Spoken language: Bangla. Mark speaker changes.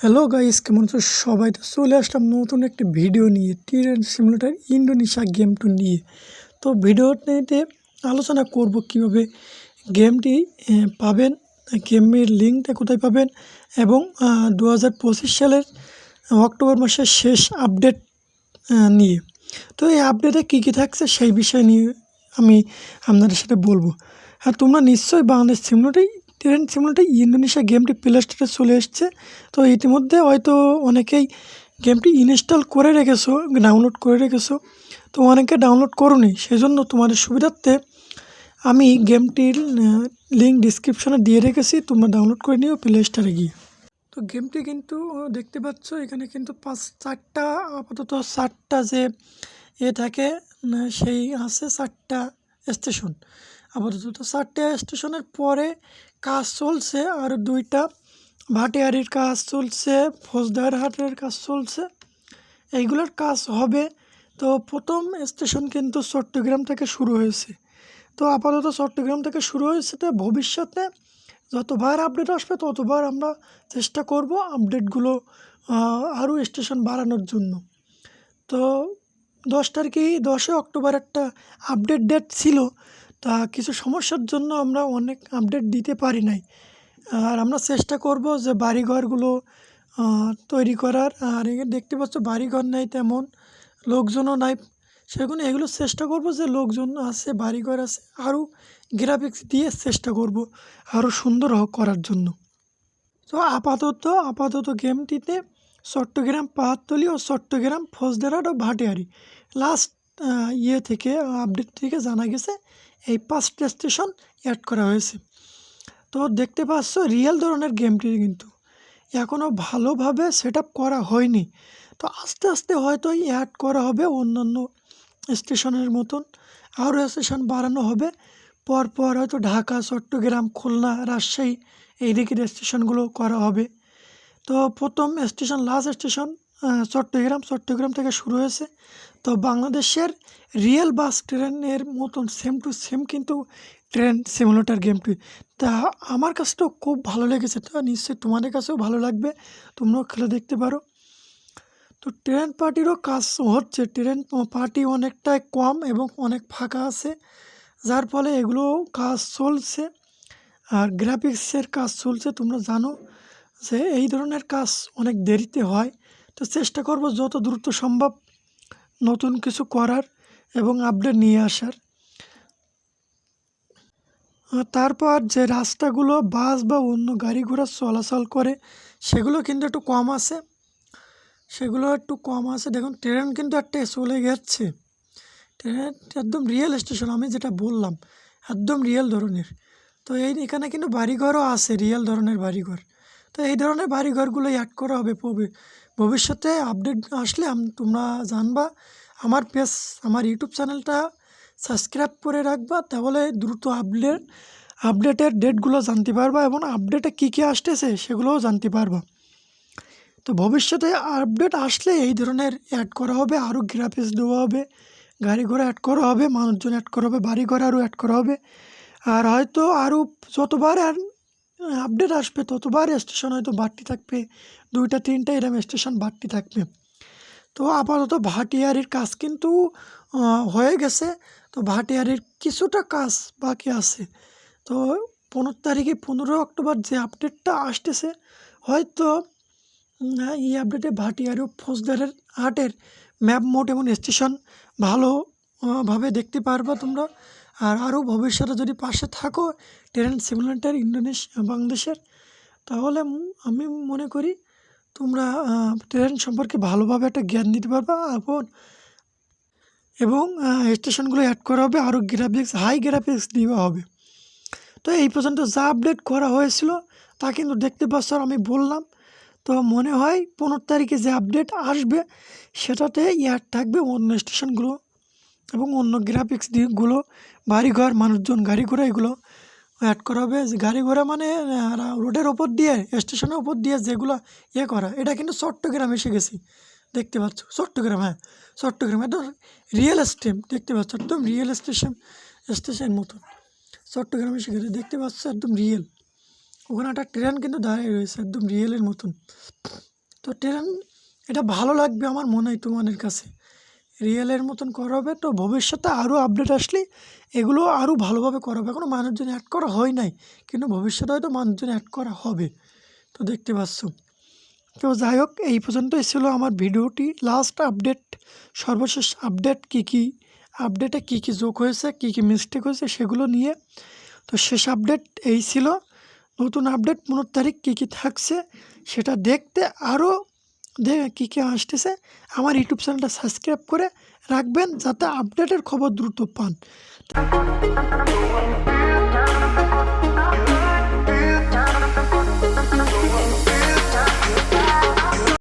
Speaker 1: হ্যালো গাইস কেমন আছো? সবাই তো চলে আসলাম নতুন একটি ভিডিও নিয়ে ট্রেন সিমুলেটার ইন্দোনেশিয়া গেমটি নিয়ে। তো ভিডিওটিতে আলোচনা করব কীভাবে গেমটি পাবেন গেমের লিঙ্কটা কোথায় পাবেন এবং দু হাজার পঁচিশ সালের অক্টোবর মাসের শেষ আপডেট নিয়ে। তো এই আপডেটে কী কী থাকছে সেই বিষয় নিয়ে আমি আপনাদের সাথে বলব। হ্যাঁ তোমরা নিশ্চয়ই বাংলাদেশ ট্রেন সিমুলেটার ইন্দোনেশিয়া গেমটি প্লে স্টোরে চলে এসছে। তো ইতিমধ্যে হয়তো অনেকেই গেমটি ইনস্টল করে রেখেছো, ডাউনলোড করে রেখেছো। তো অনেকে ডাউনলোড করোনি, সেজন্য তোমাদের সুবিধার্থে আমি গেমটির লিঙ্ক ডিসক্রিপশানে দিয়ে রেখেছি, তোমরা ডাউনলোড করে নিও প্লে স্টোরে গিয়ে। তো গেমটি কিন্তু দেখতে পাচ্ছ, এখানে কিন্তু পাঁচ চারটা, আপাতত চারটা যে এ থাকে সেই আছে চারটা স্টেশন। আপাতত চারটে স্টেশনের পরে কাজ চলছে আর দুইটা ভাটিয়ারির কাজ চলছে, ফৌজদার হাটের কাজ চলছে। এইগুলোর কাজ হবে। তো প্রথম স্টেশন কিন্তু চট্টগ্রাম থেকে শুরু হয়েছে। তো আপাতত চট্টগ্রাম থেকে শুরু হয়েছে তো ভবিষ্যতে যতবার আপডেট আসবে ততবার আমরা চেষ্টা করব আপডেটগুলো আরও স্টেশন বাড়ানোর জন্য। তো দশ তারিখেই দশই অক্টোবর একটা আপডেট ডেট ছিল। তা কিছু সমস্যার জন্য আমরা অনেক আপডেট দিতে পারি নাই। আর আমরা চেষ্টা করব যে বাড়িঘরগুলো তৈরি করার। আর দেখতে পাচ্ছ বাড়িঘর নাই তেমন, লোকজনও নাই। সেগুলো এগুলো চেষ্টা করব যে লোকজন আছে, বাড়িঘর আছে, আরও গ্রাফিক্স দিয়ে চেষ্টা করব আরও সুন্দর করার জন্য। তো আপাতত আপাতত গেমটিতে চট্টগ্রাম পাহাড়তলি ও চট্টগ্রাম ফৌজদারহাট ও ভাটিয়ারি। লাস্ট ইয়ে থেকে আপডেট থেকে জানা গেছে, এই পাঁচটা স্টেশন অ্যাড করা হয়েছে। তো দেখতে পাচ্ছ রিয়েল ধরনের গেমটি কিন্তু এখনও ভালোভাবে সেট করা হয়নি। তো আস্তে আস্তে হয়তো অ্যাড করা হবে অন্যান্য স্টেশনের মতন। আরও স্টেশন বাড়ানো হবে। পরপর হয়তো ঢাকা, চট্টগ্রাম, খুলনা, রাজশাহী এই দিকের স্টেশনগুলো করা হবে। তো প্রথম station last station Chattogram. Chattogram থেকে শুরু হয়েছে। তো বাংলাদেশের রিয়েল বাস ট্রেনের মতন সেম টু সেম কিন্তু ট্রেন সিমুলেটার গেমটি তা আমার কাছেও খুব ভালো লেগেছে। তো নিশ্চয়ই তোমাদের কাছেও ভালো লাগবে। তোমরাও খেলে দেখতে পারো। তো ট্রেন পার্টিরও কাজ হচ্ছে। ট্রেন পার্টি অনেকটাই কম এবং অনেক ফাঁকা আছে। যার ফলে এগুলো কাজ চলছে। আর গ্রাফিক্সের কাজ চলছে, তোমরা জানো। যে এই ধরনের কাজ অনেক দেরিতে হয়, তো চেষ্টা করব যত দ্রুত সম্ভব নতুন কিছু করার এবং আপডেট নিয়ে আসার। তারপর যে রাস্তাগুলো বাস বা অন্য গাড়ি ঘোড়া চলাচল করে, সেগুলো কিন্তু একটু কম আছে। সেগুলো একটু কম আছে। দেখুন ট্রেন কিন্তু একটা চলে গেছে। ট্রেন একদম রিয়েল স্টেশন আমি যেটা বললাম, একদম রিয়েল ধরনের। তো এই এখানে কিন্তু বাড়িঘরও আছে রিয়েল ধরনের বাড়িঘর। তো এই ধরনের বাড়ি বাড়িঘরগুলো অ্যাড করা হবে ভবিষ্যতে আপডেট আসলে তোমরা জানবা। আমার পেজ আমার ইউটিউব চ্যানেলটা সাবস্ক্রাইব করে রাখবা, তাহলে দ্রুত আপডেট আপডেটের ডেটগুলো জানতে পারবা এবং আপডেটে কী কী আসতেছে সেগুলোও জানতে পারবা। তো ভবিষ্যতে আপডেট আসলে এই ধরনের অ্যাড করা হবে, আরও গ্রাফিক্স দেওয়া হবে গাড়ি ঘোড়া অ্যাড করা হবে, মানুষজন অ্যাড করা হবে বাড়ি ঘর আরও অ্যাড করা হবে। আর হয়তো আরও যতবার আপডেট আসবে ততবার স্টেশন হয়তো বাড়তি থাকবে। দুইটা, তিনটা এরকম স্টেশন বাড়তি থাকবে। তো আপাতত ভাটিয়ারির কাজ কিন্তু হয়ে গেছে। তো ভাটিয়ারির কিছুটা কাজ বাকি আছে। তো পনেরো তারিখে পনেরো অক্টোবর যে আপডেটটা আসতেছে, হয়তো এই আপডেটে ভাটিয়ারি ও ফৌজদারের হাটের ম্যাপ মোড এবং স্টেশন ভালোভাবে দেখতে পারবা তোমরা। আর আরও ভবিষ্যতে যদি পাশে থাকো, ট্রেন সিমুলেটার ইন্ডোনেশিয়া বাংলাদেশের, তাহলে আমি মনে করি তোমরা ট্রেন সম্পর্কে ভালোভাবে একটা জ্ঞান নিতে পারবে এবং এবং স্টেশনগুলো অ্যাড করা হবে, আরও গ্রাফিক্স হাই গ্রাফিক্স দেওয়া হবে। তো এই পর্যন্ত যা আপডেট করা হয়েছিল, তা কিন্তু দেখতে পাচ্ছ আমি বললাম, তো মনে হয় পনেরো তারিখে যে আপডেট আসবে, সেটাতে অ্যাড থাকবে অন্য স্টেশনগুলো। এবং অন্য গ্রাফিক্স দিকগুলো, বাড়িঘর, মানুষজন গাড়ি ঘোড়া এগুলো অ্যাড করা হবে। গাড়ি ঘোড়া মানে রোডের ওপর দিয়ে স্টেশনের ওপর দিয়ে যেগুলো ইয়ে করা, এটা কিন্তু চট্টগ্রাম এসে গেছি। দেখতে পাচ্ছ? চট্টগ্রাম হ্যাঁ। চট্টগ্রাম একদম রিয়েল স্টেম দেখতে পাচ্ছ? একদম রিয়েল স্টেশন স্টেশন মতন চট্টগ্রামে এসে গেছে, দেখতে পাচ্ছ? একদম রিয়েল ওখানে একটা ট্রেন কিন্তু দাঁড়িয়ে রয়েছে, একদম রিয়েলের মতন। তো ট্রেন এটা ভালো লাগবে আমার মনে হয় তোমাদের কাছে। রিয়েলের মতন করা হবে তো ভবিষ্যতে আরও আপডেট আসলে এগুলো আরও ভালোভাবে করা হবে এখনও মানুষজন অ্যাড করা হয় নাই, কিন্তু ভবিষ্যতে হয়তো মানুষজন অ্যাড করা হবে। তো দেখতে পাচ্ছ। তো যাই হোক, এই পর্যন্তই ছিল আমার ভিডিওটি। লাস্ট আপডেট সর্বশেষ আপডেট কী কী আপডেটে কী কী যোগ হয়েছে, কী কী মিস্টেক হয়েছে সেগুলো নিয়ে। তো শেষ আপডেট এই ছিল। নতুন আপডেট পনেরো তারিখ কী কী থাকছে সেটা দেখতে আরও দে কী কী আসতেছে। আমার ইউটিউব চ্যানেলটা সাবস্ক্রাইব করে রাখবেন যাতে আপডেটের খবর দ্রুত পান।